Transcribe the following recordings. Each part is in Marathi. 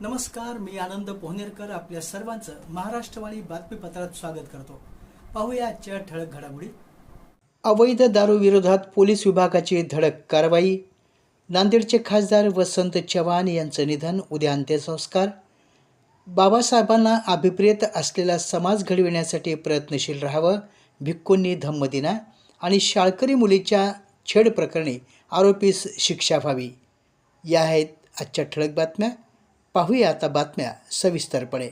नमस्कार मी आनंद पोहनेरकर आपल्या सर्वांचं महाराष्ट्रवाणी बातमीपत्रात स्वागत करतो. पाहूया आजच्या ठळक घडामोडी. अवैध दारू विरोधात पोलीस विभागाची धडक कारवाई. नांदेडचे खासदार वसंत चव्हाण यांचं निधन उद्या अंत्यसंस्कार. बाबासाहेबांना अभिप्रेत असलेला समाज घडविण्यासाठी प्रयत्नशील राहावं भिक्कूंनी धम्म दिना आणि शाळकरी मुलीच्या छेड प्रकरणी आरोपीस शिक्षा व्हावी. या आहेत आजच्या ठळक बातम्या. पाहूया आता बातम्या सविस्तरपणे.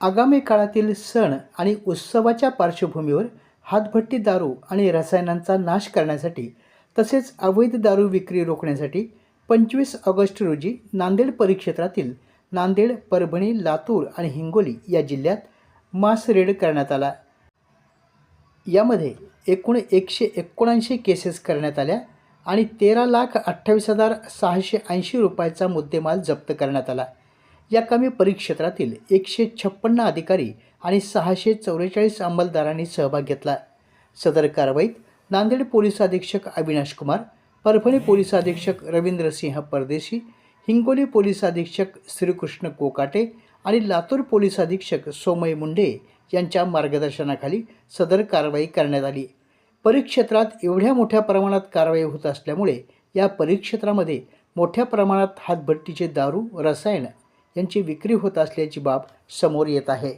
आगामी काळातील सण आणि उत्सवाच्या पार्श्वभूमीवर हातभट्टी दारू आणि रसायनांचा नाश करण्यासाठी तसेच अवैध दारू विक्री रोखण्यासाठी पंचवीस ऑगस्ट रोजी नांदेड परिक्षेत्रातील नांदेड परभणी लातूर आणि हिंगोली या जिल्ह्यात मास रेड करण्यात आला. यामध्ये एकूण एकशे एकोणऐंशी केसेस करण्यात आल्या. आणि तेरा लाख अठ्ठावीस हजार सहाशे ऐंशी रुपयाचा मुद्देमाल जप्त करण्यात आला. या कामी परिक्षेत्रातील एकशे छप्पन्न अधिकारी आणि सहाशे चौवेचाळीस अंमलदारांनी सहभाग घेतला. सदर कारवाईत नांदेड पोलीस अधीक्षक अविनाश कुमार परभणी पोलीस अधीक्षक रवींद्रसिंह परदेशी हिंगोली पोलीस अधीक्षक श्रीकृष्ण कोकाटे आणि लातूर पोलीस अधीक्षक सोमय मुंडे यांच्या मार्गदर्शनाखाली सदर कारवाई करण्यात आली. परिक्षेत्रात एवढ्या मोठ्या प्रमाणात कारवाई होत असल्यामुळे या परिक्षेत्रामध्ये मोठ्या प्रमाणात हातभट्टीचे दारू रसायन यांची विक्री होत असल्याची बाब समोर येत आहे.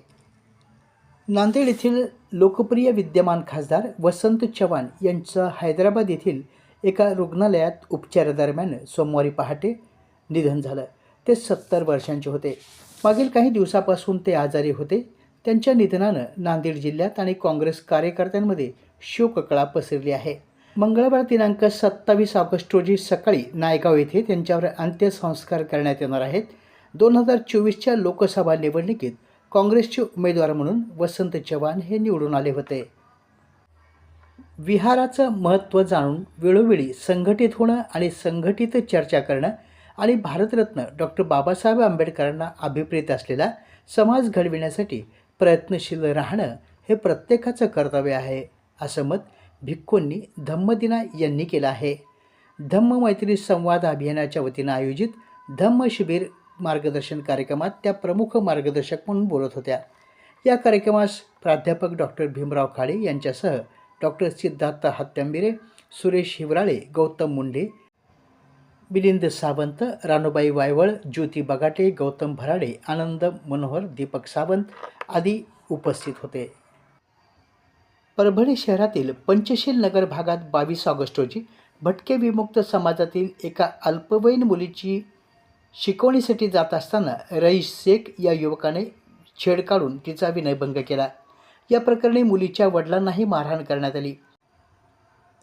नांदेड येथील लोकप्रिय विद्यमान खासदार वसंत चव्हाण यांचं हैदराबाद येथील एका रुग्णालयात उपचारादरम्यान सोमवारी पहाटे निधन झालं. ते सत्तर वर्षांचे होते. मागील काही दिवसापासून ते आजारी होते. त्यांच्या निधनानं नांदेड जिल्ह्यात आणि काँग्रेस कार्यकर्त्यांमध्ये शोककळा पसरली आहे. मंगळवार दिनांक सत्तावीस ऑगस्ट रोजी सकाळी नायगाव येथे त्यांच्यावर अंत्यसंस्कार करण्यात येणार आहेत. दोन हजार चोवीसच्या लोकसभा निवडणुकीत काँग्रेसचे उमेदवार म्हणून वसंत चव्हाण हे निवडून आले होते. विहाराचं महत्त्व जाणून वेळोवेळी संघटित होणं आणि संघटित चर्चा करणं आणि भारतरत्न डॉक्टर बाबासाहेब आंबेडकरांना अभिप्रेत असलेला समाज घडविण्यासाठी प्रयत्नशील राहणं हे प्रत्येकाचं कर्तव्य आहे असं मत भिक्खूंनी धम्मदिना यांनी केलं आहे. धम्म मैत्री संवाद अभियानाच्या वतीनं आयोजित धम्म शिबिर मार्गदर्शन कार्यक्रमात त्या प्रमुख मार्गदर्शक म्हणून बोलत होत्या. या कार्यक्रमास प्राध्यापक डॉक्टर भीमराव खाडे यांच्यासह डॉक्टर सिद्धार्थ हत्यांबिरे सुरेश हिवराळे गौतम मुंडे मिलिंद सावंत रानुबाई वायवळ ज्योती बगाटे गौतम भराडे आनंद मनोहर दीपक सावंत आदी उपस्थित होते. परभणी शहरातील पंचशील नगर भागात बावीस ऑगस्ट रोजी भटके विमुक्त समाजातील एका अल्पवयीन मुलीची शिकवणीसाठी जात असताना रईस शेख या युवकाने छेड काढून तिचा विनयभंग केला. या प्रकरणी मुलीच्या वडिलांनाही मारहाण करण्यात आली.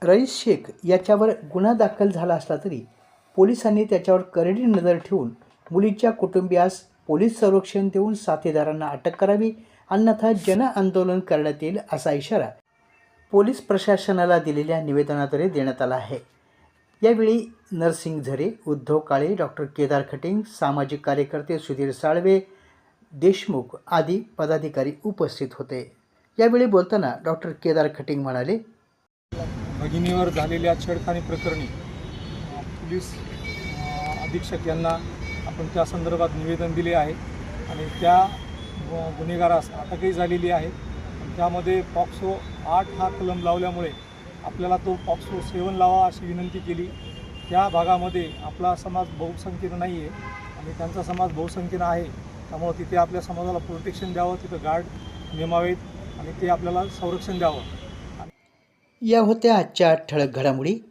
रईस शेख याच्यावर गुन्हा दाखल झाला असला तरी पोलिसांनी त्याच्यावर करडी नजर ठेवून मुलीच्या कुटुंबियास पोलीस संरक्षण देऊन साथीदारांना अटक करावी अन्यथा जनआंदोलन करण्यात येईल असा इशारा पोलीस प्रशासनाला दिलेल्या निवेदनाद्वारे देण्यात आला आहे. यावेळी नरसिंग झरे उद्धव काळे डॉक्टर केदार खटिंग सामाजिक कार्यकर्ते सुधीर साळवे देशमुख आदी पदाधिकारी उपस्थित होते. यावेळी बोलताना डॉक्टर केदार खटिंग म्हणाले भगिनीवर झालेल्या छेडखानी प्रकरणी पोलीस अधीक्षक यांना आपण त्या संदर्भात निवेदन दिले आहे आणि त्या गु- गुन्हेगारास अटकही झालेली आहे. आणि त्यामध्ये पॉक्सो आठ हा कलम लावल्यामुळे आपल्याला तो पॉक्सो सेवन लावा अशी विनंती केली. त्या भागामध्ये आपला समाज बहुसंख्येनं नाही आहे आणि त्यांचा समाज बहुसंख्येनं आहे. त्यामुळं तिथे आपल्या समाजाला प्रोटेक्शन द्यावं तिथं गार्ड नेमावेत आणि ते आपल्याला संरक्षण द्यावं. या होत्या आजच्या ठळक घडामोडी.